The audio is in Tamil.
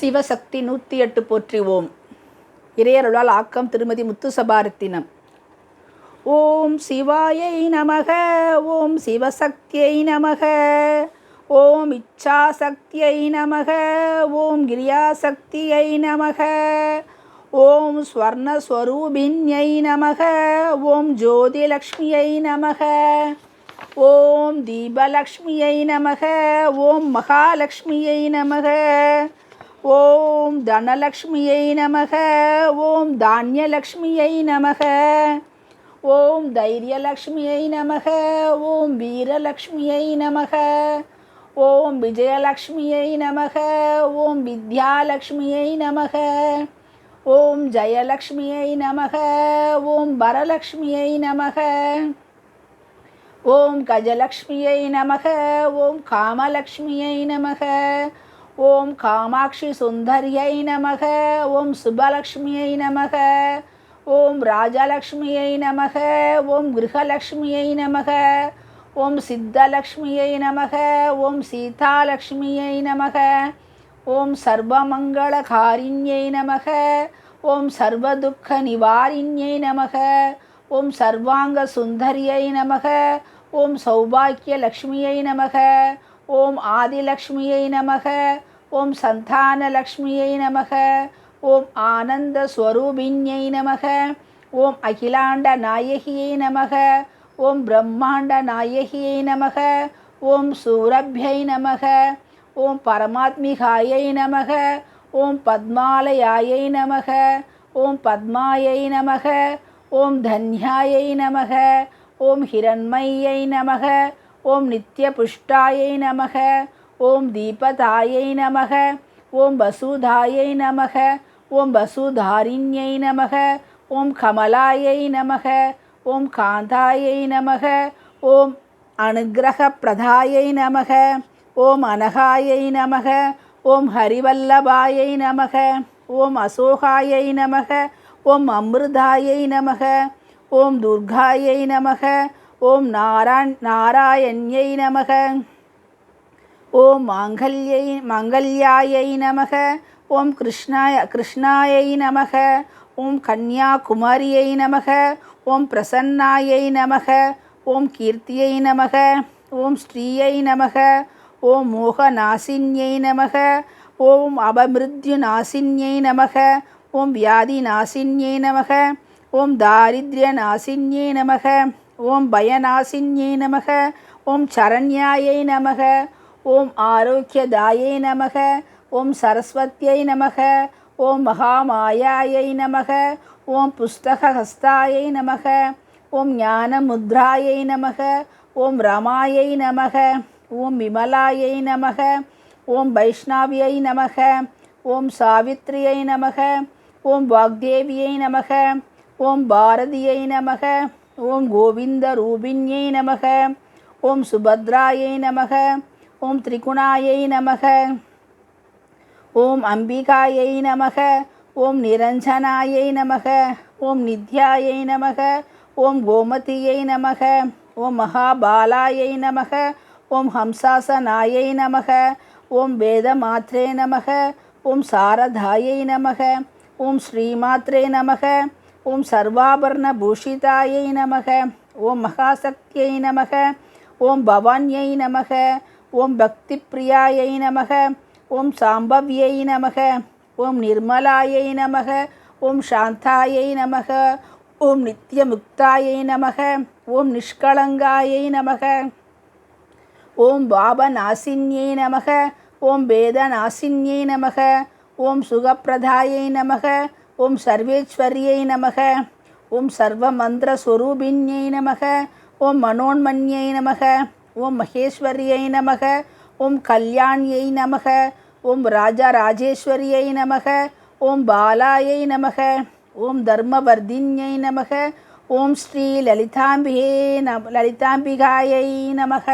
சிவசக்தி நூற்றி எட்டு போற்றி ஓம் இறையருளால் ஆக்கம் திருமதி முத்துசபாரத்தினம். ஓம் சிவாயை நமக ஓம் சிவசக்தியை நமக ஓம் இச்சாசக்தியை நமக ஓம் கிரியாசக்தியை நமக ஓம் ஸ்வர்ணஸ்வரூபிண்யை நமக ஓம் ஜோதிலக்ஷ்மியை நமக ஓம் தீபலக்ஷ்மியை நமக ஓம் மகாலட்சுமியை நமக ஓம் தனலக்ஷ்மியை நமக ஓம் தானியலக்ஷ்மியை நமக ஓம் தைரியலக்ஷ்மியை நமக ஓம் வீரலக்ஷ்மியை நமக ஓம் விஜயலக்ஷ்மியை நமக ஓம் வித்யாலக்ஷ்மியை நமக ஓம் ஜெயலக்ஷ்மியை நமக ஓம் வரலக்ஷ்மியை நமக ஓம் கஜலக்ஷ்மியை நமக ஓம் காமலக்ஷ்மியை நமக ஓம் காமாட்சி சுந்தரியை நமக ஓம் சுபலக்ஷ்மியை நமக ஓம் ராஜலக்ஷ்மியை நமக ஓம் கிருஹலக்ஷ்மியை நமக ஓம் சித்தலக்ஷ்மியை நமக ஓம் சீதாலக்ஷ்மியை நமக ஓம் சர்வமங்களகாரிண்யை நமக ஓம் சர்வதுக்க நிவாரிண்யை நமக ஓம் சர்வாங்க சுந்தரியை நமக ஓம் சௌபாக்கிய லக்ஷ்மியை நமக ஓம் ஆதிலக்ஷ்மியை நமக ஓம் சந்தானலக்ஷ்மியை நமக ஓம் ஆனந்த ஸ்வரூபிண்யை நமக ஓம் அகிலாண்ட நாயகியை நமக ஓம் பிரம்மாண்ட நாயகியை நமக ஓம் சூரபியை நமக ஓம் பரமாத்மிகாயை நமக ஓம் பத்மாலயாயை நமக ஓம் பத்மாயை நமக ஓம் தன்யாயை நமக ஓம் ஹிரண்மையை நமக ஓம் நித்யபுஷ்டாயை நமக ஓம் தீபதாயை நமக ஓம் வசுதாயை நமக ஓம் வசுதாரிண்யை நமக ஓம் கமலாயை நமக ஓம் காந்தாயை நமக ஓம் அனுகிரகப்பிரதாயை நமக ஓம் அனகாயை நமக ஓம் ஹரிவல்லபாயை நமக ஓம் அசோகாயை நமக ஓம் அமிர்தாயை நமக ஓம் துர்காயை நமக ஓம் நாராயண் நாராயண்யை நமக ஓம் மாங்கல்யை மங்கல்யாயை நமக ஓம் கிருஷ்ணாய கிருஷ்ணாயை நமக ஓம் கன்யாகுமாரியை நமக ஓம் பிரசன்னாயை நமக ஓம் கீர்த்தியை நமக ஓம் ஸ்ரீயை நமக ஓம் மோகநாசின்யை நமக ஓம் அபமிருத்யுநாசின்யை நமக ஓம் வியாதிநாசின்யை நமக ஓம் தாரித்ரியநாசின்யை நமக ஓம் பயநாசின்யை நமக ஓம் சரண்யாயை நமக ஓம் ஆரோக்கியதாயை நமக ஓம் சரஸ்வத்தியை நமக ஓம் மகாமாயாயை நமக ஓம் புஸ்தகஹஸ்தாயை நமக ஓம் ஞானமுத்ராயை நமக ஓம் ரமாயை நமக ஓம் விமலாயை நமக ஓம் வைஷ்ணவியை நமக ஓம் சாவித்ரியை நமக ஓம் வாக்தேவியை நமக ஓம் பாரதியை நமக ஓம் கோவிந்த ரூபிண்யை நமக ஓம் சுபத்ராயை நமக ஓம் திரிகுணாயை நமக ஓம் அம்பிகாயை நமக ஓம் நிரஞ்சனாயை நமக ஓம் நித்யாயை நமக ஓம் கோமதியை நமக ஓம் மகாபாலாயை நமக ஓம் ஹம்சாசனாயை நமக ஓம் வேதமாத்ரே நமக ஓம் சாரதாயை நமக ஓம் ஸ்ரீமாத்ரே நமக ஓம் சர்வாபரணபூஷிதாயை நமக ஓம் மகாசக்தியை நமக ஓம் பவான்யை நமக ஓம் பக்தி பிரியாயை நமக ஓம் சாம்பவ்யை நமக ஓம் நிர்மலாயை நமக ஓம் சாந்தாயை நமக ஓம் நித்தியமுக்தாயை நமக ஓம் நிஷ்கலங்காயை நமக ஓம் பாபநாசின்யை நமக ஓம் வேதநாசின்யை நமக ஓம் சுகப்பிரதாயை நமக ஓம் சர்வேஸ்வரியை நமக ஓம் சர்வமந்திரஸ்வரூபிண்யை நமக ஓம் மனோன்மன்யை நமக ஓம் மகேஸ்வரியை நமக ஓம் கல்யாணியை நமக ஓம் ராஜா ராஜேஸ்வரியை நமக ஓம் பாலாயை நமக ஓம் தர்மவர்தின்யை நமக ஓம் ஸ்ரீ லலிதாம்பிகே நம் லலிதாம்பிகாயை நமக.